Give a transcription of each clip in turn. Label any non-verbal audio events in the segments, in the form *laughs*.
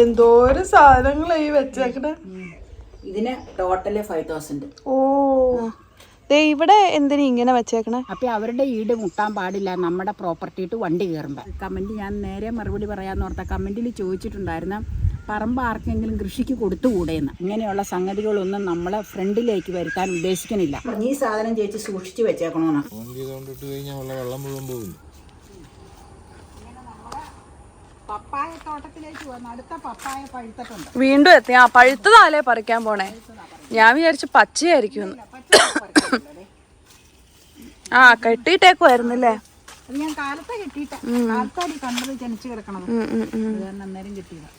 എന്തോരം സാധനങ്ങളാ ഈ വെച്ചേക്കണേ? ഇതിന് ടോട്ടൽ ഫൈവ് തൗസൻഡ് ഓ. ദേ ഇവിടെ എന്തിനാ ഇങ്ങനെ വെച്ചേക്കണേ? അപ്പോൾ അവരുടെ ഈട് മുട്ടാൻ പാടില്ല. നമ്മുടെ പ്രോപ്പർട്ടി ഇട്ട് വണ്ടി കയറുമ്പോ കമന്റ് ഞാൻ നേരെ മറുപടി പറയാന്ന് ഓർത്ത കമന്റിൽ ചോദിച്ചിട്ടുണ്ടായിരുന്ന. പറമ്പ് ആർക്കെങ്കിലും കൃഷിക്ക് കൊടുത്തുകൂടെയെന്ന് ഇങ്ങനെയുള്ള സംഗതികളൊന്നും നമ്മളെ ഫ്രണ്ടിലേക്ക് വരുത്താൻ ഉദ്ദേശിക്കുന്നില്ല ഈ സാധനം ചേച്ചി സൂക്ഷിച്ചു വെച്ചേക്കണമെന്ന് ഫോൺ ചെയ്തുകൊണ്ടിട്ട് കഴിഞ്ഞാൽ ഉള്ള വെള്ളം മുഴുവൻ പോകില്ല പപ്പായ തോട്ടത്തിലേക്ക് വന്ന് അടുത്ത പപ്പായ പഴുത്തിട്ടുണ്ട്. വീണ്ടും എത്തി. ആ പഴുത്തതാലേ പറിക്കാൻ പോണേ. ഞാൻ വിചാരിച്ചു പച്ചയായിരിക്കും ആ കെട്ടിയിട്ടേക്കുമായിരുന്നില്ലേ ഞാൻ കാലത്തെ കിട്ടിയിട്ട. കണ്ടത് ജനിച്ചു അന്നേരം കിട്ടിയതാ.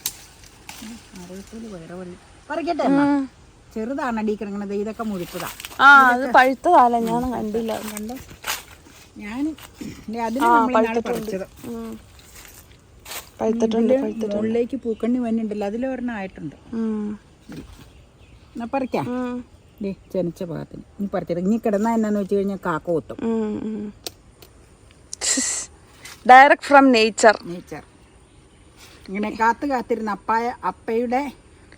വേറെ പറിക്കട്ടെ? ചെറുതാണ് അടി ഇതൊക്കെ മുഴുത്തതാ. ആ അത് പഴുത്തതാല ഞാൻ കണ്ടില്ല. കണ്ടോ? ഞാൻ അതിന് പഴുത്തത് പറിച്ചത്. പഴുത്തിട്ടുണ്ട് മുകളിലേക്ക് പൂക്കണ്ണി വന്നിട്ടുണ്ടല്ലോ അതിലൊരെണ്ണം ആയിട്ടുണ്ട്. എന്നാ പറിക്കാം? ചെനച്ച ഭാഗത്തിന് ഇനി പറിച്ചത് ഇനി കിടന്നാ എന്നാന്ന് വെച്ച് കഴിഞ്ഞാൽ കാക്ക കൊത്തും. ഡയറക്റ്റ് ഫ്രം നേച്ചർ നേച്ചർ ഇങ്ങനെ കാത്തു കാത്തിരുന്ന അപ്പായ അപ്പയുടെ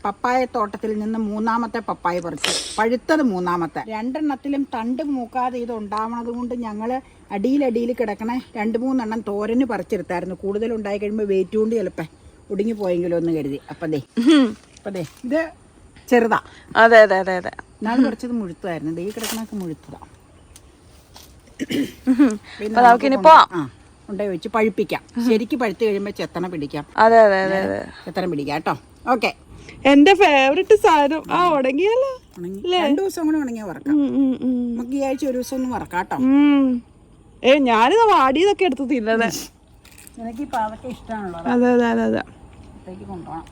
പപ്പായ തോട്ടത്തിൽ നിന്ന് മൂന്നാമത്തെ പപ്പായ പറിച്ചു. പഴുത്തത് മൂന്നാമത്തെ. രണ്ടെണ്ണത്തിലും തണ്ട് മൂക്കാതെ ഇത് ഉണ്ടാവണത് കൊണ്ട് ഞങ്ങൾ അടിയിലടിയിൽ കിടക്കണ രണ്ട് മൂന്നെണ്ണം തോരന് പറിച്ചെടുത്തായിരുന്നു. കൂടുതൽ ഉണ്ടായി കഴിയുമ്പോൾ വെയിറ്റ് കൊണ്ട് ചിലപ്പോൾ ഒടുങ്ങി പോയെങ്കിലും ഒന്ന് കരുതി. അപ്പം ദേ അപ്പം ദേ ഇത് ചെറുതാ. അതെ അതെ അതെ അതെ. നാളെ കുറച്ചത് മുഴുത്തതായിരുന്നു. ദേ കിടക്കണൊക്കെ മുഴുത്തതാ. ആ കൊണ്ടുപോയി വെച്ച് പഴുപ്പിക്കാം. ശരിക്ക് പഴുത്ത് കഴിയുമ്പോൾ ചെത്തണ പിടിക്കാം. അതെ അതെ അതെ അതെ. ചെത്തണ പിടിക്കാം കേട്ടോ. ഓക്കെ. എന്റെ ഫേവറേറ്റ് സാധനം. ആ ഉടങ്ങിയല്ലോ രണ്ടു ദിവസം കൂടെ ഉണങ്ങിയാൽ വറക്കാം. നമുക്ക് ഈ ആഴ്ച ഒരു ദിവസം ഒന്ന് വറക്കാം കേട്ടോ. ഏ ഞാനിത് വാടിയതൊക്കെ എടുത്ത് തിന്നതേ എനിക്ക് ഈ പാവയ്ക്ക ഇഷ്ടമാണല്ലോ അതെ അതെ അതെ അതെ. കൊണ്ടുപോകണം.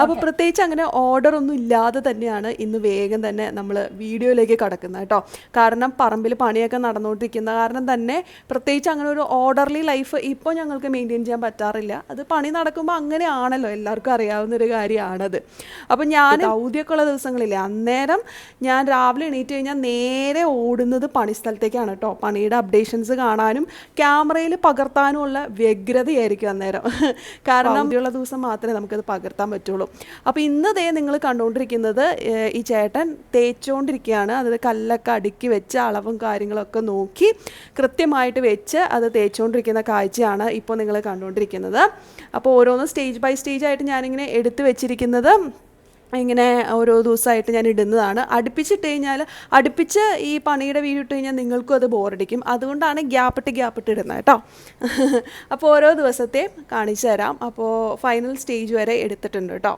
അപ്പോൾ പ്രത്യേകിച്ച് അങ്ങനെ ഓർഡർ ഒന്നും ഇല്ലാതെ തന്നെയാണ് ഇന്ന് വേഗം തന്നെ നമ്മൾ വീഡിയോയിലേക്ക് കടക്കുന്നത് കേട്ടോ. കാരണം പറമ്പിൽ പണിയൊക്കെ നടന്നുകൊണ്ടിരിക്കുന്ന കാരണം തന്നെ പ്രത്യേകിച്ച് അങ്ങനെ ഒരു ഓർഡർലി ലൈഫ് ഇപ്പോൾ ഞങ്ങൾക്ക് മെയിന്റെയിൻ ചെയ്യാൻ പറ്റാറില്ല. അത് പണി നടക്കുമ്പോൾ അങ്ങനെയാണല്ലോ എല്ലാവർക്കും അറിയാവുന്ന ഒരു കാര്യമാണത് അപ്പോൾ ഞാൻ ഔദ്യമൊക്കെയുള്ള ദിവസങ്ങളില്ലേ അന്നേരം ഞാൻ രാവിലെ എണീറ്റ് കഴിഞ്ഞാൽ നേരെ ഓടുന്നത് പണിസ്ഥലത്തേക്കാണ് കേട്ടോ. പണിയുടെ അപ്ഡേഷൻസ് കാണാനും ക്യാമറയിൽ പകർത്താനും ഉള്ള വ്യഗ്രതയായിരിക്കും അന്നേരം. കാരണം ഉള്ള ദിവസം മാത്രമേ നമുക്കത് പകർത്താൻ പറ്റുള്ളൂ. അപ്പോൾ ഇന്ന് ദേ നിങ്ങൾ കണ്ടുകൊണ്ടിരിക്കുന്നത് ഈ ചേട്ടൻ തേച്ചുകൊണ്ടിരിക്കുകയാണ് അത് കല്ലൊക്കെ അടുക്കി വെച്ച് അളവും കാര്യങ്ങളൊക്കെ നോക്കി കൃത്യമായിട്ട് വെച്ച് അത് തേച്ചുകൊണ്ടിരിക്കുന്ന കാഴ്ചയാണ് ഇപ്പോൾ നിങ്ങൾ കണ്ടുകൊണ്ടിരിക്കുന്നത്. അപ്പോൾ ഓരോന്ന് സ്റ്റേജ് ബൈ സ്റ്റേജ് ആയിട്ട് ഞാനിങ്ങനെ എടുത്തു വെച്ചിരിക്കുന്നത്. ഇങ്ങനെ ഓരോ ദിവസമായിട്ട് ഞാൻ ഇടുന്നതാണ്. അടുപ്പിച്ചിട്ട് കഴിഞ്ഞാൽ അടുപ്പിച്ച് ഈ പണിയുടെ വീഡിയോ ഇട്ട് കഴിഞ്ഞാൽ നിങ്ങൾക്കും അത് ബോറടിക്കും. അതുകൊണ്ടാണ് ഗ്യാപ്പിട്ട് ഗ്യാപ്പിട്ട് ഇടുന്നത് കേട്ടോ. *laughs* അപ്പോൾ ഓരോ ദിവസത്തെയും കാണിച്ചു തരാം. അപ്പോൾ ഫൈനൽ സ്റ്റേജ് വരെ എടുത്തിട്ടുണ്ട് കേട്ടോ.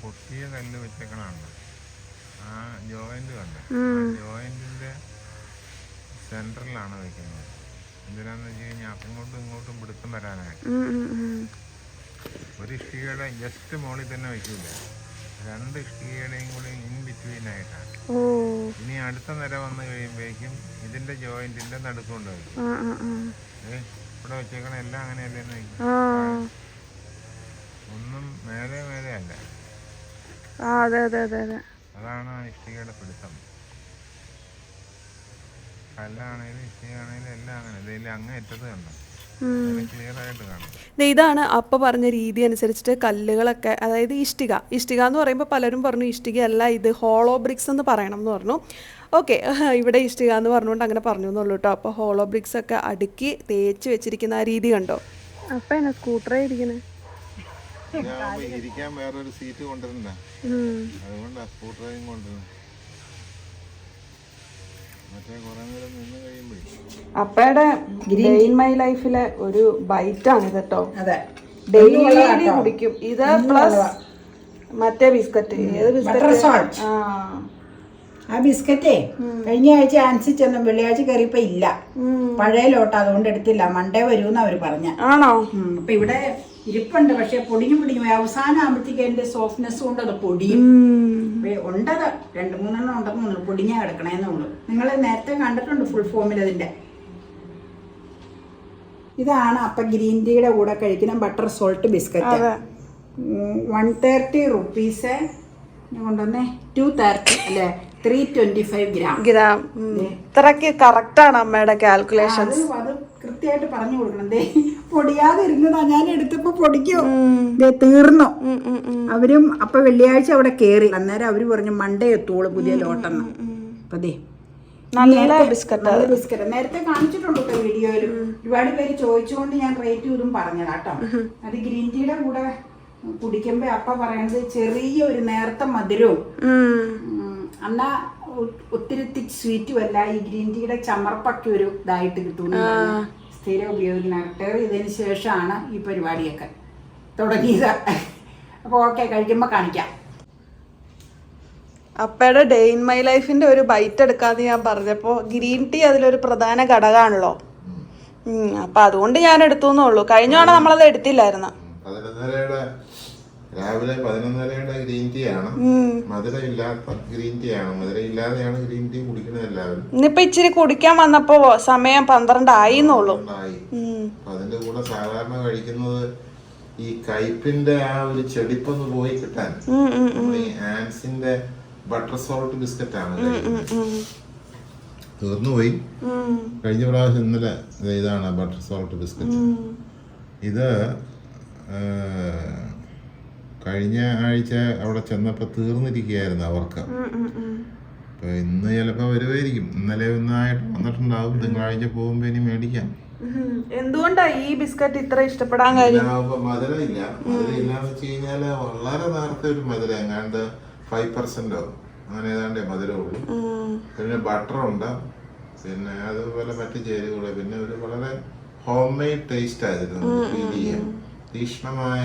പൊട്ടിയ കല്ല് ആ ജോയിന്റ് കണ്ട്? ജോയിന്റിന്റെ സെന്ററിലാണ് വെക്കുന്നത്. എന്തിനാന്ന് വെച്ച് കഴിഞ്ഞാൽ അങ്ങോട്ടും ഇങ്ങോട്ടും പിടുത്തം വരാനായിട്ട്. ഒരു ഇഷ്ടികയുടെ ജസ്റ്റ് മോളിൽ തന്നെ വയ്ക്കില്ല രണ്ട് ഇഷ്ടികയുടെയും കൂടി ഇൻ ബിറ്റ്വീൻ ആയിട്ടാണ്. ഇനി അടുത്ത നിര വന്നു കഴിയുമ്പോഴേക്കും ഇതിന്റെ ജോയിന്റിന്റെ നടുക്കൊണ്ട് വയ്ക്കും ഇവിടെ വെച്ചേക്കണ എല്ലാം അങ്ങനെയല്ലേ ഒന്നും മേലെ മേലെ അല്ല. അതാണ് ആ ഇഷ്ടികയുടെ പിടുത്തം. കല്ലാണേലും എല്ലാം അങ്ങനെ. ഇതിൽ കണ്ടു? ഇതാണ് അപ്പ പറഞ്ഞ രീതി അനുസരിച്ചിട്ട് കല്ലുകളൊക്കെ അതായത് ഇഷ്ടിക. ഇഷ്ടിക എന്ന് പറയുമ്പോൾ പലരും പറഞ്ഞു ഇഷ്ടിക അല്ല ഇത് ഹോളോ ബ്രിക്സ് എന്ന് പറയണം എന്ന് പറഞ്ഞു. ഓക്കെ *laughs* ഇവിടെ ഇഷ്ടിക എന്ന് പറഞ്ഞുകൊണ്ട് അങ്ങനെ പറഞ്ഞു എന്നുള്ളൂ കേട്ടോ. അപ്പോൾ ഹോളോ ബ്രിക്സ് ഒക്കെ അടുക്കി തേച്ച് വെച്ചിരിക്കുന്ന ആ രീതി കണ്ടോ? അപ്പ എന്നാ സ്കൂട്ടറേ ഇരിക്കണേ ഇരിക്കാൻ വേറൊരു സീറ്റ് കൊണ്ടുവരണ്ട അതുകൊണ്ട് സ്കൂട്ടറും കൊണ്ടുവരുന്നത് മറ്റേ കുറെ നേരം നിന്ന് കഴിയുമ്പോഴേ അപ്പയുടെ ഗ്രീൻ ഇൻ മൈ ലൈഫിലെ ഒരു ബൈറ്റാണ് ഇത് കേട്ടോ അതെ ഡെയിലി കുടിക്കും. ഇത് പ്ലസ് മറ്റേ ബിസ്ക്കറ്റ്. ഏത് ബിസ്ക്കറ്റ്? ആ. ബിസ്ക്കറ്റേ കഴിഞ്ഞ ആഴ്ച ആൻസി ചെന്ന വെള്ളിയാഴ്ച കയറിയപ്പോ ഇല്ല. പഴയ ലോട്ട അതുകൊണ്ട് എടുത്തില്ല. മണ്ടേ വരൂന്ന് അവർ പറഞ്ഞ. ആണോ? അപ്പൊ ഇവിടെ ഇരിപ്പുണ്ട്. പക്ഷെ പൊടിഞ്ഞു പൊടിഞ്ഞു അവസാനം ആകുമ്പോഴത്തേക്ക് എന്റെ സോഫ്റ്റ്നെസ് കൊണ്ട് അത് പൊടിയും. ഉണ്ടത് രണ്ട് മൂന്നെണ്ണം ഉണ്ടെന്ന് തോന്നുന്നു പൊടിഞ്ഞാ കിടക്കണേന്നേ ഉള്ളൂ. നിങ്ങൾ നേരത്തെ കണ്ടിട്ടുണ്ട് ഫുൾ ഫോമിൽ അതിന്റെ. ഇതാണ് അപ്പൊ ഗ്രീൻ ടീയുടെ കൂടെ കഴിക്കുന്ന butter salt biscuit one thirty rupees കൊണ്ടുവന്നേ. ടു തേർട്ടി അല്ലേ? Three twenty five gram. Gram. ഇത്രയ്ക്ക് കറക്റ്റാണ് അമ്മയുടെ കാൽക്കുലേഷൻ അത് അത് കൃത്യം കൃത്യമായിട്ട് പറഞ്ഞു കൊടുക്കണം. ദേ പൊടിയാതെ ഇരുന്നതാ ഞാൻ എടുത്തപ്പോ പൊടിക്കോ? ദേ തീർന്നു? അവരും അപ്പൊ വെള്ളിയാഴ്ച അവിടെ കേറി. അന്നേരം അവർ പറഞ്ഞു മണ്ടേ എത്തുള്ളൂ പുതിയ ലോട്ടെന്ന്. അപ്പൊ ദേ നല്ല ബിസ്ക്കറ്റ് നല്ല ബിസ്ക്കറ്റ്. നേരത്തെ കാണിച്ചിട്ടുണ്ട് കേട്ടോ വീഡിയോയിൽ. ഒരുപാട് പേര് ചോദിച്ചുകൊണ്ട് ഞാൻ റേറ്റ് ഇതും പറഞ്ഞതാ കേട്ടോ. അത് ഗ്രീൻ ടീയുടെ കൂടെ കുടിക്കുമ്പോ അപ്പ പറയണത് ചെറിയ ഒരു നേർത്ത മധുരവും. എന്നാ ഒത്തിരി തിക് സ്വീറ്റും അല്ല ഈ ഗ്രീൻ ടീയുടെ ചമർപ്പൊക്കെ ഒരു ഇതായിട്ട് കിട്ടുന്നു സ്ഥിരം ഉപയോഗിക്കുന്ന റിട്ടയർ ചെയ്തതിന് ശേഷമാണ് ഈ പരിപാടിയൊക്കെ തുടങ്ങിയത്. അപ്പോൾ ഓക്കെ കഴിക്കുമ്പോൾ കാണിക്കാം. അപ്പയുടെ ഡേ ഇൻ മൈ ലൈഫിന്റെ ഒരു ബൈറ്റ് എടുക്കാതെ ഞാൻ പറഞ്ഞപ്പോ ഗ്രീൻ ടീ അതിലൊരു പ്രധാന ഘടകമാണല്ലോ. ഉം, അപ്പൊ അതുകൊണ്ട് ഞാൻ എടുത്തു എന്നുള്ളൂ കഴിഞ്ഞ തവണ നമ്മളത് എടുത്തില്ലായിരുന്നു? രാവിലെ പതിനൊന്നരയുടെ ഗ്രീൻ ടീ ആണ് മധുരം ഇല്ലാത്ത ഗ്രീൻ ടീ ആണ് മധുരമില്ലാതെയാണ് ഗ്രീൻ ടീ കുടിക്കുന്നത് എല്ലാവരും. ഇന്നിപ്പോ ഇച്ചിരി കുടിക്കാൻ വന്നപ്പോ സമയം പന്ത്രണ്ടായി എന്നുള്ളൂ. അതിന്റെ കൂടെ സാധാരണ കഴിക്കുന്നത് ഈ കയ്പിന്റെ ആ ഒരു ചെടിപ്പൊന്ന് പോയി കിട്ടാൻ. ആൻസിന്റെ ബട്ടർ സോൾട്ട് ബിസ്ക്കറ്റ് ആണ് തീർന്നുപോയി. കഴിഞ്ഞ പ്രാവശ്യം ഇന്നലെ ഇതാണ് ബട്ടർ സോൾട്ട് ബിസ്ക്കറ്റ്. ഇത് കഴിഞ്ഞ ആഴ്ച അവിടെ ചെന്നപ്പോൾ തീർന്നിരിക്കുകയായിരുന്നു അവർക്ക് ഉം, ഉം, ഉം. അപ്പൊ ഇന്ന് ചിലപ്പോൾ വരുമായിരിക്കും ഇന്നലെ ഒന്നായിട്ട് വന്നിട്ടുണ്ടാവും. തിങ്കളാഴ്ച പോകുമ്പോൾ ഇനി മേടിക്കാം. എന്തുകൊണ്ടാ ഈ ബിസ്ക്കറ്റ് ഇത്ര ഇഷ്ടപ്പെടാൻ കാര്യം? മധുരമില്ല. മധുരം ഇല്ലാന്ന് വെച്ച് കഴിഞ്ഞാൽ വളരെ നേരത്തെ ഒരു മധുരം എങ്ങാണ്ട് ഫൈവ് പെർസെന്റോ അങ്ങനെ ഏതാണ്ട് മധുരമുള്ളൂ. പിന്നെ ബട്ടർ ഉണ്ട്. പിന്നെ അതുപോലെ മറ്റു ചേരുവകൾ പിന്നെ ഒരു വളരെ ഹോം മെയ്ഡ് ടേസ്റ്റ് ആയിരുന്നു ഫീൽ ചെയ്യാം തീക്ഷ്ണമായ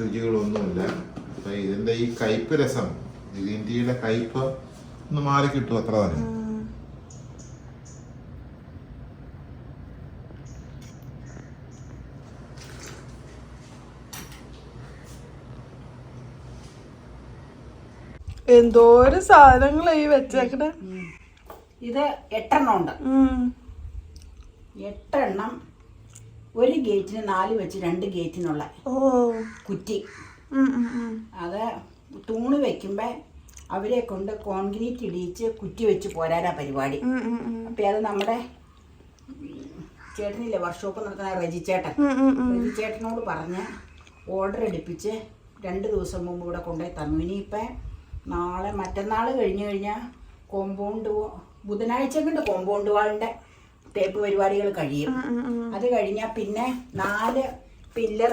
രുചികളൊന്നുമില്ല. അപ്പൊ ഇതിന്റെ ഈ കയ്പ് രസം ഗ്രീൻ ടീയുടെ കയ്പ് ഒന്ന് മാറി കിട്ടും അത്ര തന്നെ. എന്തോരം സാധനങ്ങളാ ഈ വെച്ചേക്കണേ? ഇത് എട്ടെണ്ണം ഉണ്ട്. എട്ടെണ്ണം ഒരു ഗേറ്റിന് നാല് വെച്ച് രണ്ട് ഗേറ്റിനുള്ള കുറ്റി. അത് തൂണ് വെക്കുമ്പോ അവരെ കൊണ്ട് കോൺക്രീറ്റ് ഇടിയിച്ച് കുറ്റി വെച്ച് പോരാനാ പരിപാടി അപ്പൊ. അത് നമ്മുടെ ചേട്ടനില്ലേ വർക്ക്ഷോപ്പ് നടത്തുന്ന റജി ചേട്ടൻ ഉം, ഉം, ഉം. റജി ചേട്ടനോട് പറഞ്ഞ് ഓർഡർ എടുപ്പിച്ച് രണ്ട് ദിവസം മുമ്പ് ഇവിടെ കൊണ്ടുപോയി തന്നു ഇനിയിപ്പം നാളെ മറ്റന്നാൾ കഴിഞ്ഞു കഴിഞ്ഞാൽ കോമ്പൗണ്ട് ബുധനാഴ്ച കൊണ്ട് കോമ്പൗണ്ട് വാളിന്റെ തേപ്പ് പരിപാടികൾ കഴിയും. അത് കഴിഞ്ഞാൽ പിന്നെ നാല് പില്ലർ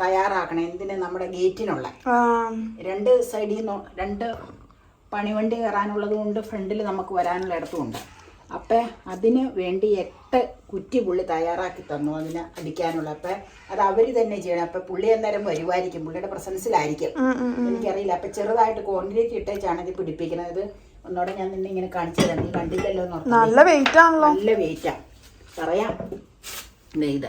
തയ്യാറാക്കണം. എന്തിന്? നമ്മുടെ ഗേറ്റിനുള്ള. രണ്ട് സൈഡിൽ നിന്ന് രണ്ട് പണിവണ്ടി കയറാനുള്ളത് കൊണ്ട് ഫ്രണ്ടിൽ നമുക്ക് വരാനുള്ള ഇടത്തുമുണ്ട്. അപ്പം അതിന് വേണ്ടി എട്ട് കുറ്റി പുള്ളി തയ്യാറാക്കി തന്നു അതിന് അടിക്കാനുള്ള. അപ്പം അത് അവർ തന്നെ ചെയ്യണം. അപ്പം പുള്ളി അന്നേരം വരുമായിരിക്കും പുള്ളിയുടെ പ്രസൻസിലായിരിക്കും. എനിക്കറിയില്ല. അപ്പം ചെറുതായിട്ട് കോൺക്രീറ്റ് ഇട്ടേച്ചാണ് ഇത് പിടിപ്പിക്കുന്നത്. ഒന്നോടെ ഞാൻ നിന്നെ ഇങ്ങനെ കാണിച്ചു തരാം. നീ കണ്ടില്ലല്ലോ നല്ല വെയിറ്റ് ആണല്ലോ. നല്ല വെയിറ്റാ പറയാം. നെയ്ത് ഇത്.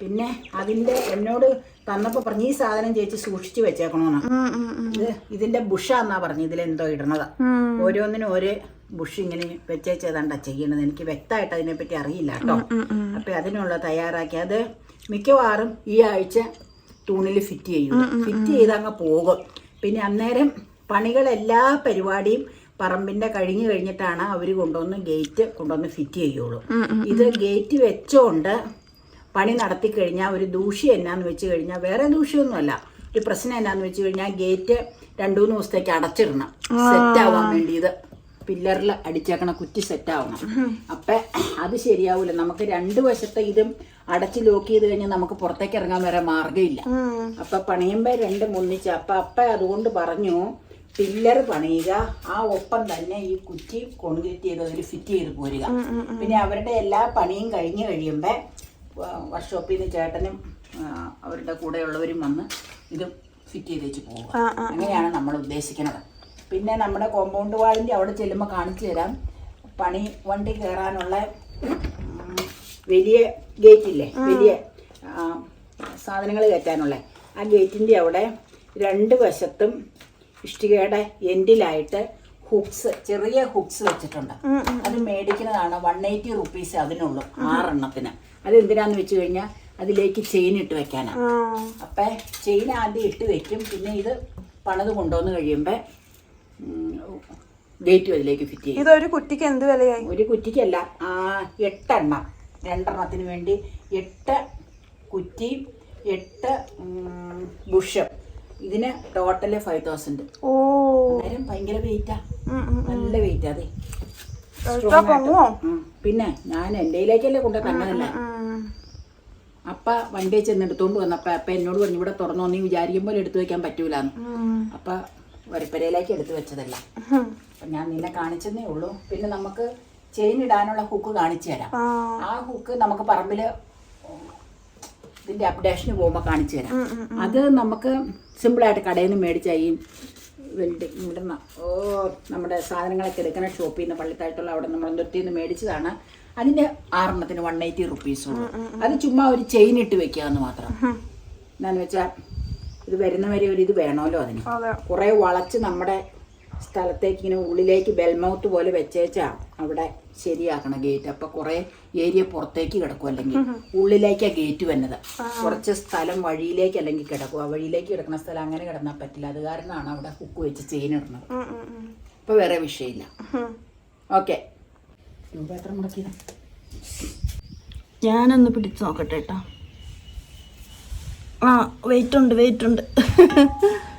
പിന്നെ അതിന്റെ എന്നോട് തന്നപ്പോ പറഞ്ഞു ഈ സാധനം ചേച്ചി സൂക്ഷിച്ചു ഉം. ഇത് ഇതിന്റെ ബുഷാന്നാ പറഞ്ഞു ഇതിലെന്തോ ഇടണത് ഇടണതാ ഓരോന്നിനും ഒരു ബുഷ് ഇങ്ങനെ വെച്ചേച്ചതാണ്ടാ ചെയ്യണത്. എനിക്ക് വ്യക്തമായിട്ട് അതിനെപ്പറ്റി അറിയില്ല കേട്ടോ. അപ്പൊ അതിനുള്ള തയ്യാറാക്കി അത് മിക്കവാറും ഈ ആഴ്ച തൂണിൽ ഫിറ്റ് ചെയ്യും. ഫിറ്റ് ചെയ്ത് അങ്ങ് പോകും. പിന്നെ അന്നേരം പണികളെല്ലാ പരിപാടിയും പറമ്പിന്റെ കഴിഞ്ഞു കഴിഞ്ഞിട്ടാണ് അവർ കൊണ്ടുവന്ന് ഗേറ്റ് കൊണ്ടുവന്ന് ഫിറ്റ് ചെയ്യുള്ളൂ. ഇത് ഗേറ്റ് വെച്ചോണ്ട് പണി നടത്തി കഴിഞ്ഞാൽ ഒരു ദൂഷ്യം എന്നാന്ന് വെച്ച് കഴിഞ്ഞാൽ വേറെ ദൂഷ്യമൊന്നുമല്ല ഒരു പ്രശ്നം എന്നാന്ന് വെച്ച് കഴിഞ്ഞാൽ ഗേറ്റ് രണ്ടു മൂന്ന് ദിവസത്തേക്ക് അടച്ചിടണം. സെറ്റ് ആവാൻ വേണ്ടി ഇത് പില്ലറിൽ അടിച്ചേക്കണ കുറ്റി സെറ്റ് ആവണം. അപ്പൊ അത് ശരിയാവൂല. നമുക്ക് രണ്ട് വശത്തെ ഇതും അടച്ച് ലോക്ക് ചെയ്ത് കഴിഞ്ഞാൽ നമുക്ക് പുറത്തേക്ക് ഇറങ്ങാൻ വരെ മാർഗമില്ല. അപ്പൊ പണിയുമ്പോ രണ്ടും മുന്നിച്ച് അപ്പൊ അപ്പ അതുകൊണ്ട് പറഞ്ഞു പില്ലർ പണിയുക ആ ഒപ്പം തന്നെ ഈ കുറ്റി കോൺക്രീറ്റ് ചെയ്ത് അതിൽ ഫിറ്റ് ചെയ്ത് പോരുക. പിന്നെ അവരുടെ എല്ലാ പണിയും കഴിഞ്ഞ് കഴിയുമ്പോൾ വർക്ക്ഷോപ്പിൽ നിന്ന് ചേട്ടനും അവരുടെ കൂടെയുള്ളവരും വന്ന് ഇത് ഫിറ്റ് ചെയ്ത് വെച്ച് പോകും ആ, ആ. അങ്ങനെയാണ് നമ്മൾ ഉദ്ദേശിക്കുന്നത്. പിന്നെ നമ്മുടെ കോമ്പൗണ്ട് വാളിന്റെ അവിടെ ചെല്ലുമ്പോൾ കാണിച്ചു തരാം. പണി വണ്ടി കയറാനുള്ള വലിയ ഗേറ്റില്ലേ? വലിയ സാധനങ്ങൾ കയറ്റാനുള്ള. ആ ഗേറ്റിന്റെ അവിടെ രണ്ട് വശത്തും ഇഷ്ടികയുടെ എൻഡിലായിട്ട് ഹുക്സ് ചെറിയ ഹുക്സ് വെച്ചിട്ടുണ്ട്. അത് മേടിക്കുന്നതാണ് വൺ എയ്റ്റി റുപ്പീസ് അതിനുള്ളൂ ആറെണ്ണത്തിന്. അത് എന്തിനാന്ന് വെച്ച് കഴിഞ്ഞാൽ അതിലേക്ക് ചെയിൻ ഇട്ട് വെക്കാനാണ് അപ്പൊ ചെയിൻ ആദ്യം ഇട്ട് വെക്കും. പിന്നെ ഇത് പണിത് കൊണ്ടുവന്ന് കഴിയുമ്പോൾ ഗേറ്റും അതിലേക്ക് ഫിറ്റ് ചെയ്യും. ഇതൊരു കുറ്റിക്ക് എന്ത് വിലയായി? ഒരു കുറ്റിക്കല്ല ആ എട്ടെണ്ണം. രണ്ടെണ്ണത്തിന് വേണ്ടി എട്ട് കുറ്റി എട്ട് ബുഷ് ഇതിന് ടോട്ടൽ ഫൈവ് തൗസൻഡ് ഓ. അന്നേരം ഭയങ്കര വെയിറ്റാ. നല്ല വെയിറ്റ് അതെ? പിന്നെ ഞാൻ എന്റെയിലേക്കല്ലേ കൊണ്ട് തന്നതല്ലേ. അപ്പ വണ്ടി ചെന്ന് എടുത്തോണ്ട് വന്നപ്പ അപ്പ എന്നോട് പറഞ്ഞു ഇവിടെ തുറന്നോ നീ വിചാരിക്കുമ്പോൾ എടുത്തു വെക്കാൻ പറ്റൂലെന്ന്. അപ്പ വരിപ്പരയിലേക്ക് എടുത്തു വെച്ചതല്ല. ഞാൻ നിന്നെ കാണിച്ചെന്നേ ഉള്ളൂ. പിന്നെ നമുക്ക് ചെയിൻ ഇടാനുള്ള ഹുക്ക് കാണിച്ചു തരാം. ആ. ഹുക്ക് നമുക്ക് പറമ്പിൽ ഇതിന്റെ അപ്ഡേഷന് പോകുമ്പോൾ കാണിച്ചു തരാം. അത് നമുക്ക് സിമ്പിളായിട്ട് കടയിൽ നിന്ന് മേടിച്ച ഈ വെൽഡിങ് ഇവിടെ നിന്ന് ഓ നമ്മുടെ സാധനങ്ങളൊക്കെ എടുക്കുന്ന ഷോപ്പിൽ നിന്ന് പള്ളിത്താഴത്തുള്ള അവിടെ നമ്മൾ നിർത്തി നിന്ന് മേടിച്ചതാണ്. അതിന്റെ ആറെണ്ണത്തിന് വൺ എയ്റ്റി റുപ്പീസ് അത് ചുമ്മാ ഒരു ചെയിൻ ഇട്ട് വെക്കുക എന്ന് മാത്രം എന്താന്ന് വെച്ചാൽ ഇത് വരുന്നവരെ ഒരു ഇത് വേണമല്ലോ അതിന്. കുറേ കുറെ വളച്ച് നമ്മുടെ സ്ഥലത്തേക്ക് ഇങ്ങനെ ഉള്ളിലേക്ക് ബെൽമൗത്ത് പോലെ വെച്ചേച്ചാ അവിടെ ശരിയാക്കണം ഗേറ്റ് അപ്പൊ കുറെ ഏരിയ പുറത്തേക്ക് കിടക്കും അല്ലെങ്കിൽ ഉള്ളിലേക്കാ ഗേറ്റ് വന്നത്. കുറച്ച് സ്ഥലം വഴിയിലേക്ക് അല്ലെങ്കിൽ കിടക്കും. ആ വഴിയിലേക്ക് കിടക്കുന്ന സ്ഥലം അങ്ങനെ കിടന്നാൽ പറ്റില്ല. അത് കാരണമാണ് അവിടെ ഹുക്ക് വെച്ച് ചെയിൻ ഇടുന്നത്. ഇപ്പൊ വേറെ വിഷയമില്ല. ഓക്കെ രൂപ എത്ര മുടക്കിയത് ഞാനൊന്ന് പിടിച്ചു നോക്കട്ടെ കേട്ടോ ആ വെയിറ്റ് ഉണ്ട് വെയിറ്റ് ഉണ്ട്. *laughs*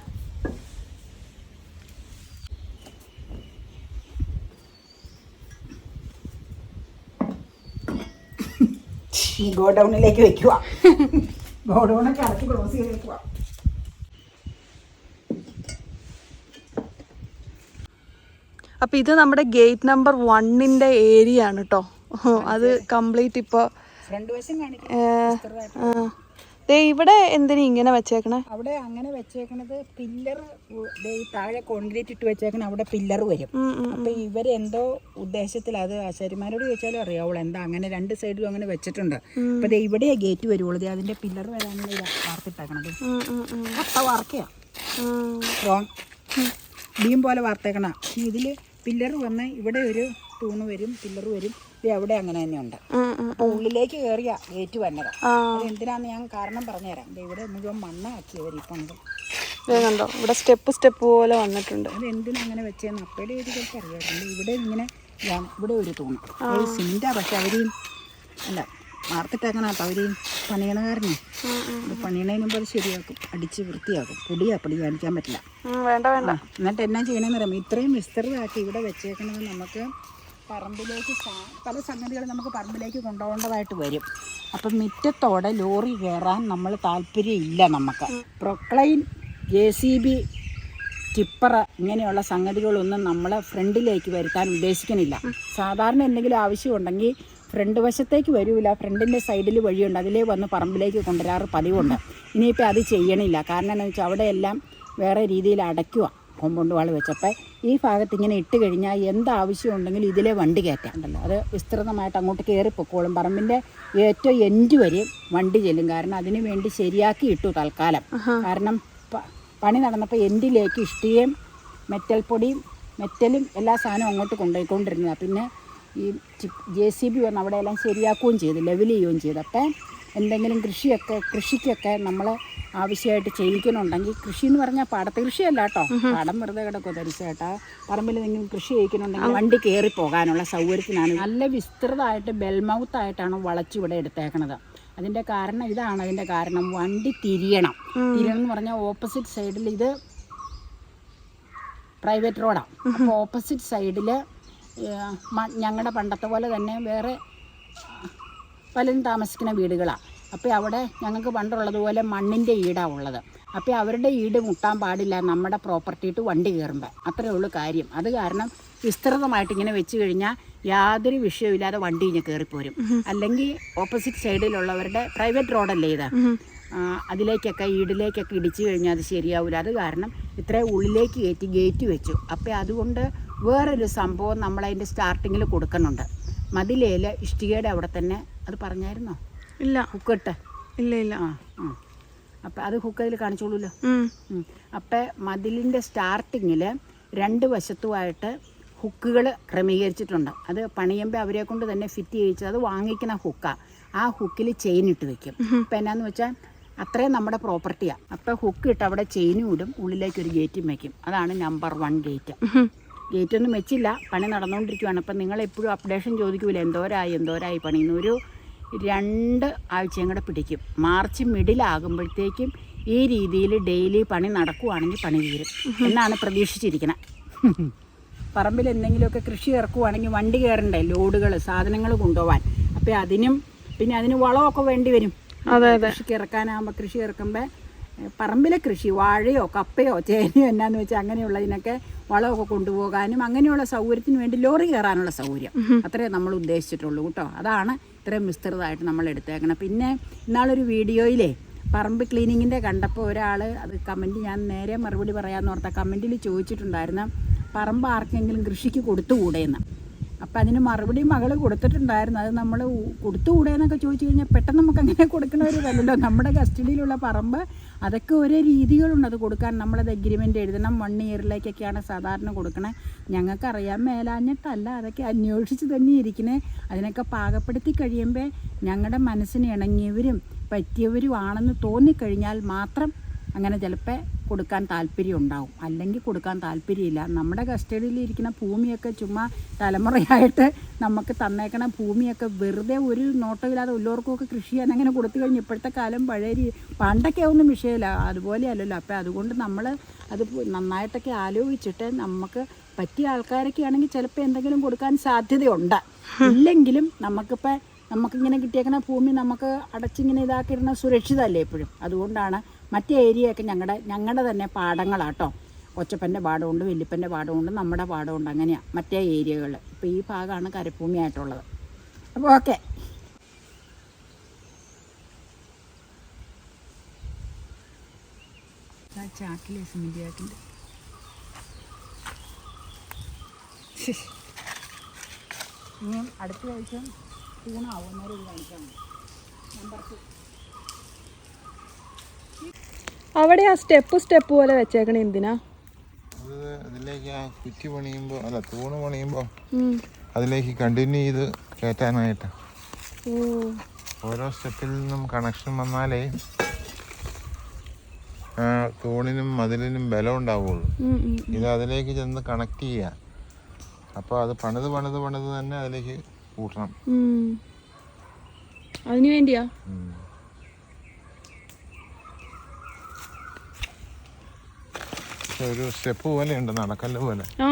ഈ ഗോഡൗണിലേക്ക് വെക്കുക ഗോഡൗണൊക്കെ അടച്ച് ക്ലോസ് ചെയ്ത് വെക്കുക അപ്പൊ ഇത് നമ്മുടെ ഗേറ്റ് നമ്പർ വണ്ണിന്റെ ഏരിയ ആണ് കേട്ടോ അത് കംപ്ലീറ്റ് ഇപ്പൊ ഫ്രണ്ട് വശം കാണിക്കാം. ഇവിടെ എന്തിനാ ഇങ്ങനെ വെച്ചേക്കണേ? അവിടെ അങ്ങനെ വെച്ചേക്കണത് പില്ലർ താഴെ കോൺക്രീറ്റ് ഇട്ട് വെച്ചേക്കണ അവിടെ പില്ലർ വരും. അപ്പൊ ഇവരെന്തോ ഉദ്ദേശത്തിൽ അത് ആശാരിമാരോട് ചോദിച്ചാലും അറിയാവുള്ളൂ എന്താ അങ്ങനെ രണ്ട് സൈഡിലും അങ്ങനെ വെച്ചിട്ടുണ്ട്. അപ്പൊ ദേ ഇവിടെ ഗേറ്റ് വരുവുള്ളത് അതിന്റെ പില്ലർ വരാനുള്ള വാർത്തിട്ടേക്കണത്. കട്ട വാർക്കയാ. ബീം പോലെ വാർത്തേക്കണ. ഇതിൽ പില്ലർ വന്ന് ഇവിടെ ഒരു തൂണ് വരും പില്ലർ വരും. അവിടെ അങ്ങനെ തന്നെ ഉണ്ട്. ഉള്ളിലേക്ക് കയറിയ ഗേറ്റ് വന്നത്. എന്തിനാന്ന് ഞാൻ കാരണം പറഞ്ഞുതരാം. ഇവിടെ മുഴുവൻ മണ്ണാക്കിയവരിപ്പുണ്ട് കണ്ടോ ഇവിടെ സ്റ്റെപ്പ് സ്റ്റെപ്പ് പോലെ വന്നിട്ടുണ്ട്. അത് എന്തിനാ അങ്ങനെ വെച്ചേന്ന് അപ്പയുടെ ഒരു ചിലപ്പോൾ അറിയാറുണ്ട് ഇവിടെ ഇങ്ങനെ ഇവിടെ ഒരു തൂണ്. ഒരു സിമെന്റാ പക്ഷെ അവരെയും അല്ല വാർത്തിട്ടേക്കണ കേട്ടോ അവരെയും പണിയണകാരനെ. പണിയണതിന് മുമ്പ് അത് ശരിയാക്കും. അടിച്ച് വൃത്തിയാക്കും. പൊടിയാ പൊടി കാണിക്കാൻ പറ്റില്ല. വേണ്ട വേണ്ട. എന്നിട്ട് എന്നാ ചെയ്യണമെന്ന് അറിയാം ഇത്രയും വിസ്തൃതമാക്കി ഇവിടെ വെച്ചേക്കണത് നമുക്ക് പറമ്പിലേക്ക് പല സംഗതികൾ നമുക്ക് പറമ്പിലേക്ക് കൊണ്ടുപോകേണ്ടതായിട്ട് വരും. അപ്പം മുറ്റത്തോടെ ലോറി കയറാൻ നമ്മൾ താല്പര്യമില്ല നമുക്ക്. Poclain J C B tipper ഇങ്ങനെയുള്ള സംഗതികളൊന്നും നമ്മൾ ഫ്രണ്ടിലേക്ക് വരുത്താൻ ഉദ്ദേശിക്കുന്നില്ല. സാധാരണ എന്തെങ്കിലും ആവശ്യമുണ്ടെങ്കിൽ ഫ്രണ്ട് വശത്തേക്ക് വരില്ല ഫ്രണ്ടിന്റെ സൈഡിൽ വഴിയുണ്ട് അതിലേ വന്ന് പറമ്പിലേക്ക് കൊണ്ടുവരാറ് പതിവുണ്ട്. ഇനിയിപ്പോൾ അത് ചെയ്യണില്ല. കാരണം എന്താണെന്ന് വെച്ചാൽ അവിടെയെല്ലാം വേറെ രീതിയിൽ അടയ്ക്കുക. കോമ്പൗണ്ട് വാൾ വെച്ചപ്പോൾ ഈ ഭാഗത്ത് ഇങ്ങനെ ഇട്ട് കഴിഞ്ഞാൽ എന്ത് ആവശ്യം ഉണ്ടെങ്കിലും ഇതിലെ വണ്ടി കയറ്റാം. ഉണ്ടല്ലോ. അത് വിസ്തൃതമായിട്ട് അങ്ങോട്ട് കയറിപ്പോക്കോളും പൊക്കോളും. പറമ്പിന്റെ ഏറ്റവും എൻഡ് വരെയും വണ്ടി ചെല്ലും. കാരണം അതിന് വേണ്ടി ശരിയാക്കി ഇട്ടു തൽക്കാലം. കാരണം പണി നടന്നപ്പോൾ എൻഡിലേക്ക് ഇഷ്ടികയും മെറ്റൽ പൊടിയും മെറ്റലും എല്ലാ സാധനവും അങ്ങോട്ട് കൊണ്ടുപോയിക്കൊണ്ടിരുന്നതാണ് പിന്നെ ഈ ജെ സി ബി വന്ന് അവിടെ എല്ലാം ശരിയാക്കുകയും ചെയ്തു. ലെവൽ ചെയ്യുകയും ചെയ്തു. അപ്പം എന്തെങ്കിലും കൃഷിയൊക്കെ കൃഷിക്കൊക്കെ നമ്മൾ ആവശ്യമായിട്ട് ചെയ്യിക്കുന്നുണ്ടെങ്കിൽ കൃഷി എന്ന് പറഞ്ഞാൽ പാടത്തെ കൃഷിയല്ല കേട്ടോ. പാടം വെറുതെ കിടക്കും തരിച്ചേട്ടാ പറമ്പിൽ എന്തെങ്കിലും കൃഷി ചെയ്യിക്കുന്നുണ്ടെങ്കിൽ വണ്ടി കയറി പോകാനുള്ള സൗകര്യത്തിനാണ്. നല്ല വിസ്തൃതമായിട്ട് ബെൽമൗത്തായിട്ടാണ് വളച്ചിവിടെ എടുത്തേക്കണത്. അതിന്റെ കാരണം ഇതാണ്. അതിന്റെ കാരണം വണ്ടി തിരിയണം. തിരിയണം എന്ന് പറഞ്ഞാൽ ഓപ്പോസിറ്റ് സൈഡിൽ ഇത് പ്രൈവറ്റ് റോഡാണ് അപ്പോൾ ഓപ്പോസിറ്റ് സൈഡിൽ ഞങ്ങളുടെ പണ്ടത്തെ പോലെ തന്നെ വേറെ പലരും താമസിക്കുന്ന വീടുകളാണ് അപ്പോൾ അവിടെ ഞങ്ങൾക്ക് പണ്ടുള്ളതുപോലെ മണ്ണിന്റെ ഈടാണ് ഉള്ളത്. അപ്പോൾ അവരുടെ ഈട് മുട്ടാൻ പാടില്ല നമ്മുടെ പ്രോപ്പർട്ടിയിട്ട് വണ്ടി കയറുമ്പോൾ അത്രയേ ഉള്ളൂ കാര്യം. അത് കാരണം വിസ്തൃതമായിട്ട് ഇങ്ങനെ വെച്ച് കഴിഞ്ഞാൽ യാതൊരു വിഷയമില്ലാതെ വണ്ടി ഇങ്ങനെ കയറിപ്പോരും. അല്ലെങ്കിൽ ഓപ്പോസിറ്റ് സൈഡിലുള്ളവരുടെ പ്രൈവറ്റ് റോഡല്ലേ ഇത്? അതിലേക്കൊക്കെ ഈടിലേക്കൊക്കെ ഇടിച്ചു കഴിഞ്ഞാൽ അത് ശരിയാവില്ല അത് കാരണം ഇത്രയും ഉള്ളിലേക്ക് കയറ്റി ഗേറ്റ് വെച്ചു. അപ്പോൾ അതുകൊണ്ട് വേറൊരു സംഭവം നമ്മളതിന്റെ സ്റ്റാർട്ടിങ്ങിൽ കൊടുക്കുന്നുണ്ട്. മതിലേൽ ഇഷ്ടികയുടെ അവിടെ തന്നെ അത് പറഞ്ഞായിരുന്നോ? ഇല്ല. ഹുക്കട്ടെ? ഇല്ല ഇല്ല. ആ ആ. അപ്പം അത് ഹുക്കതിൽ കാണിച്ചോളൂല്ലോ. അപ്പം മതിലിന്റെ സ്റ്റാർട്ടിങ്ങിൽ രണ്ട് വശത്തുമായിട്ട് ഹുക്കുകൾ ക്രമീകരിച്ചിട്ടുണ്ട്. അത് പണിയുമ്പോൾ അവരെ കൊണ്ട് തന്നെ ഫിറ്റ് ചെയ്യിച്ചത് അത് വാങ്ങിക്കുന്ന ഹുക്കാണ് ആ ഹുക്കിൽ ചെയിൻ ഇട്ട് വെക്കും. അപ്പം എന്നാന്ന് വെച്ചാൽ അത്രയും നമ്മുടെ പ്രോപ്പർട്ടിയാണ് അപ്പം ഹുക്ക് ഇട്ട് അവിടെ ചെയിനും ഇടും. ഉള്ളിലേക്ക് ഒരു ഗേറ്റും വെക്കും. അതാണ് നമ്പർ വൺ ഗേറ്റ്. ഗേറ്റ് ഒന്നും വെച്ചില്ല. പണി നടന്നുകൊണ്ടിരിക്കുകയാണ് അപ്പം നിങ്ങൾ എപ്പോഴും അപ്ഡേഷൻ ചോദിക്കൂല? എന്തോരായി എന്തോരായി പണിയുന്നു ഒരു രണ്ട് ആഴ്ചയും കൂടെ പിടിക്കും. മാർച്ച് മിഡിലാകുമ്പോഴത്തേക്കും ഈ രീതിയിൽ ഡെയിലി പണി നടക്കുവാണെങ്കിൽ പണി തീരും. എന്നാണ് പ്രതീക്ഷിച്ചിരിക്കുന്നത് പറമ്പിൽ എന്തെങ്കിലുമൊക്കെ കൃഷി ഇറക്കുവാണെങ്കിൽ വണ്ടി കയറണ്ടേ? ലോഡുകൾ സാധനങ്ങൾ കൊണ്ടുപോകാൻ അപ്പം അതിനും പിന്നെ അതിന് വളമൊക്കെ വേണ്ടി വരും. കൃഷിക്ക് ഇറക്കാനാകുമ്പോൾ കൃഷി ഇറക്കുമ്പോൾ പറമ്പിലെ കൃഷി വാഴയോ കപ്പയോ ചേനയോ എന്നാന്ന് വെച്ചാൽ അങ്ങനെയുള്ളതിനൊക്കെ വളമൊക്കെ കൊണ്ടുപോകാനും അങ്ങനെയുള്ള സൗകര്യത്തിന് വേണ്ടി ലോറി കയറാനുള്ള സൗകര്യം. അത്രേ നമ്മൾ ഉദ്ദേശിച്ചിട്ടുള്ളൂ കേട്ടോ. അതാണ് ഇത്രയും വിസ്തൃതമായിട്ട് നമ്മൾ എടുത്തേക്കണം. പിന്നെ ഇന്നാളൊരു വീഡിയോയിലേ പറമ്പ് ക്ലീനിങ്ങിന്റെ കണ്ടപ്പോൾ ഒരാൾ അത് കമന്റ് ഞാൻ നേരെ മറുപടി പറയാമെന്ന് ഓർത്ത കമന്റിൽ ചോദിച്ചിട്ടുണ്ടായിരുന്നു പറമ്പ് ആർക്കെങ്കിലും കൃഷിക്ക് കൊടുത്തുകൂടെയെന്ന് അപ്പം അതിന് മറുപടി മകൾ കൊടുത്തിട്ടുണ്ടായിരുന്നു. അത് നമ്മൾ കൊടുത്തുകൂടെ എന്നൊക്കെ ചോദിച്ചു കഴിഞ്ഞാൽ പെട്ടെന്ന് നമുക്ക് അങ്ങനെ കൊടുക്കണവരല്ലോ നമ്മുടെ കസ്റ്റഡിയിലുള്ള പറമ്പ് അതൊക്കെ ഓരോ രീതികളുണ്ട്. അത് കൊടുക്കാൻ നമ്മളത് എഗ്രിമെന്റ് എഴുതണം. വൺ ഇയറിലേക്കൊക്കെയാണ് സാധാരണ കൊടുക്കണേ. ഞങ്ങൾക്കറിയാം മേലാഞ്ഞിട്ടല്ല അതൊക്കെ അന്വേഷിച്ച് തന്നെ ഇരിക്കണേ. അതിനൊക്കെ പാകപ്പെടുത്തി കഴിയുമ്പോൾ ഞങ്ങളുടെ മനസ്സിന് ഇണങ്ങിയവരും പറ്റിയവരും ആണെന്ന് തോന്നിക്കഴിഞ്ഞാൽ മാത്രം അങ്ങനെ ചിലപ്പോൾ കൊടുക്കാൻ താല്പര്യം ഉണ്ടാവും. അല്ലെങ്കിൽ കൊടുക്കാൻ താല്പര്യമില്ല. നമ്മുടെ കസ്റ്റഡിയിൽ ഇരിക്കുന്ന ഭൂമിയൊക്കെ ചുമ്മാ തലമുറയായിട്ട് നമുക്ക് തന്നേക്കണ ഭൂമിയൊക്കെ വെറുതെ ഒരു നോട്ടമില്ലാതെ ഉള്ളവർക്കൊക്കെ കൃഷി ചെയ്യാൻ അങ്ങനെ കൊടുത്തു കഴിഞ്ഞ് ഇപ്പോഴത്തെ കാലം പഴയ പണ്ടൊക്കെ ഒന്നും വിഷയമില്ല. അതുപോലെയല്ലല്ലോ. അപ്പോൾ അതുകൊണ്ട് നമ്മൾ അത് നന്നായിട്ടൊക്കെ ആലോചിച്ചിട്ട് നമുക്ക് പറ്റിയ ആൾക്കാരൊക്കെ ആണെങ്കിൽ ചിലപ്പോൾ എന്തെങ്കിലും കൊടുക്കാൻ സാധ്യതയുണ്ട്. ഇല്ലെങ്കിലും നമുക്കിപ്പോൾ നമുക്കിങ്ങനെ കിട്ടിയേക്കുന്ന ഭൂമി നമുക്ക് അടച്ചിങ്ങനെ ഇതാക്കിയിരുന്ന സുരക്ഷിതമല്ലേ എപ്പോഴും അതുകൊണ്ടാണ് മറ്റേ ഏരിയയൊക്കെ ഞങ്ങളുടെ ഞങ്ങളുടെ തന്നെ പാടങ്ങളാട്ടോ. ഒച്ചപ്പന്റെ പാടമുണ്ട് വല്യപ്പന്റെ പാടമുണ്ട് നമ്മുടെ പാടമുണ്ട് അങ്ങനെയാണ് മറ്റേ ഏരിയകൾ ഇപ്പോൾ ഈ ഭാഗമാണ് കരഭൂമിയായിട്ടുള്ളത്. അപ്പോൾ ഓക്കെ. ചാക്കിലെ സിമെന്റ് ഇനിയും അടുത്ത ആഴ്ച ഇത് കാണിക്കാൻ നമ്പർ ടു അവിടെ ആ സ്റ്റെപ്പ് സ്റ്റെപ്പ് പോലെ വെച്ചേക്കണേ എന്തിനാ? അത് അതിലേക്ക് ആ കുറ്റി പണിയുമ്പോൾ അല്ല തൂണ് പണിയുമ്പോൾ ഉം. അതിലേക്ക് കണ്ടിന്യൂ ചെയ്ത് കയറ്റാനായിട്ട്. ഓരോ സ്റ്റെപ്പിൽ നിന്നും കണക്ഷൻ വന്നാലേ തൂണിനും മതിലിനും ബലം ഉണ്ടാവുള്ളൂ. ഇത് അതിലേക്ക് ചെന്ന് കണക്ട് ചെയ്യുക. അപ്പോൾ അത് പണിത് പണിത് പണിത് തന്നെ അതിലേക്ക് കൂട്ടണം. അതിന് വേണ്ടിയാ? പക്ഷെ ഒരു സ്റ്റെപ്പ് പോലെ ഉണ്ട് നടക്കല്ല് പോലെ. ആ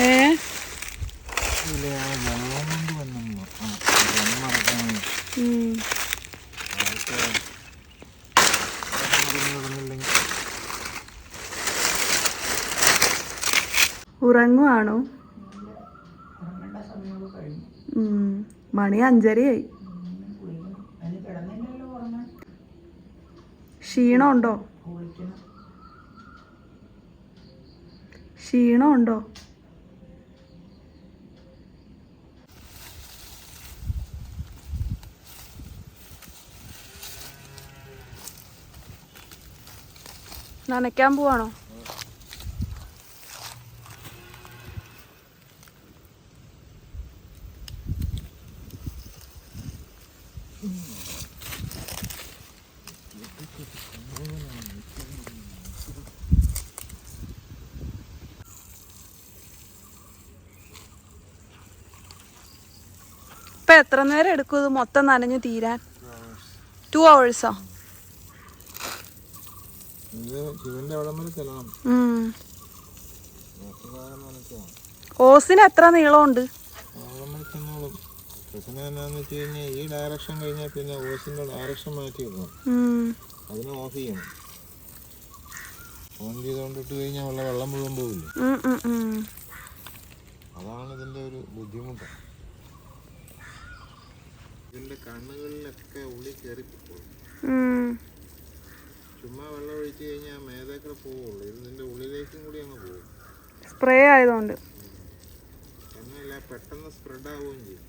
ഏ ഇതിലെ ആ വെള്ളം കൊണ്ട് വന്നു ആ വെള്ളം നടക്കാൻ ഉം. നടന്നില്ലെങ്കിൽ ഉറങ്ങുവാണോ ഉം. മണി അഞ്ചരയായി. ക്ഷീണമുണ്ടോ? ക്ഷീണമുണ്ടോ? നനയ്ക്കാൻ പോവാണോ? ഇപ്പൊ എത്ര നേരം എടുക്കും ഇത് മൊത്തം നനഞ്ഞു തീരാൻ? ടു അവേഴ്സോ ഓസിന് എത്ര നീളമുണ്ട്? പ്രശ്നം എന്നാന്ന് വെച്ച് കഴിഞ്ഞാൽ ഈ ഡയറക്ഷൻ കഴിഞ്ഞാൽ പിന്നെ ഓസിന്റെ ഡയറക്ഷൻ മാറ്റി ഇടണം. അതിനെ ഓഫ് ചെയ്യണം. ഓൺ ചെയ്തുകൊണ്ടിട്ട് കഴിഞ്ഞാൽ ഉള്ള വെള്ളം മുഴുവൻ പോകില്ലേ. അതാണ് ഇതിന്റെ ഒരു ബുദ്ധിമുട്ട്. ഇതിന്റെ കണ്ണുകളിലൊക്കെ ഉള്ളിൽ കയറിപ്പോയി. ചുമ്മാ വെള്ളം ഒഴിച്ച് കഴിഞ്ഞാൽ മേതേക്കൂടെ പോവുള്ളൂ. ഇത് ഇതിന്റെ ഉള്ളിലേക്കും കൂടി അങ്ങ് പോകും. സ്പ്രേ ആയതുകൊണ്ട്. എന്നല്ല പെട്ടെന്ന് സ്പ്രെഡ് ആവുകയും ചെയ്യും.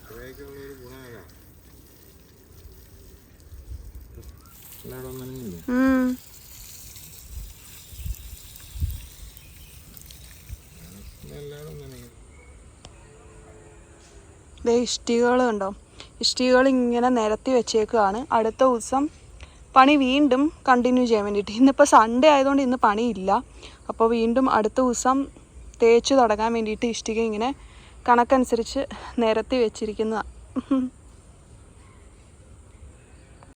സ്പ്രേയൊക്കെ ഉള്ളൊരു ഗുണമല്ല എല്ലായിടവും നനഞ്ഞില്ലേ. എല്ലായിടവും നനയും. ദേ ഇഷ്ടികകൾ ഉണ്ടോ ഇഷ്ടികകൾ ഇങ്ങനെ നിരത്തി വെച്ചേക്കുകയാണ് അടുത്ത ദിവസം പണി വീണ്ടും കണ്ടിന്യൂ ചെയ്യാൻ വേണ്ടിയിട്ട്. ഇന്നിപ്പോൾ സൺഡേ ആയതുകൊണ്ട് ഇന്ന് പണിയില്ല. അപ്പോൾ വീണ്ടും അടുത്ത ദിവസം തേച്ച് തുടങ്ങാൻ വേണ്ടിയിട്ട് ഇഷ്ടിക ഇങ്ങനെ കണക്കനുസരിച്ച് നിരത്തി വെച്ചിരിക്കുന്നതാണ്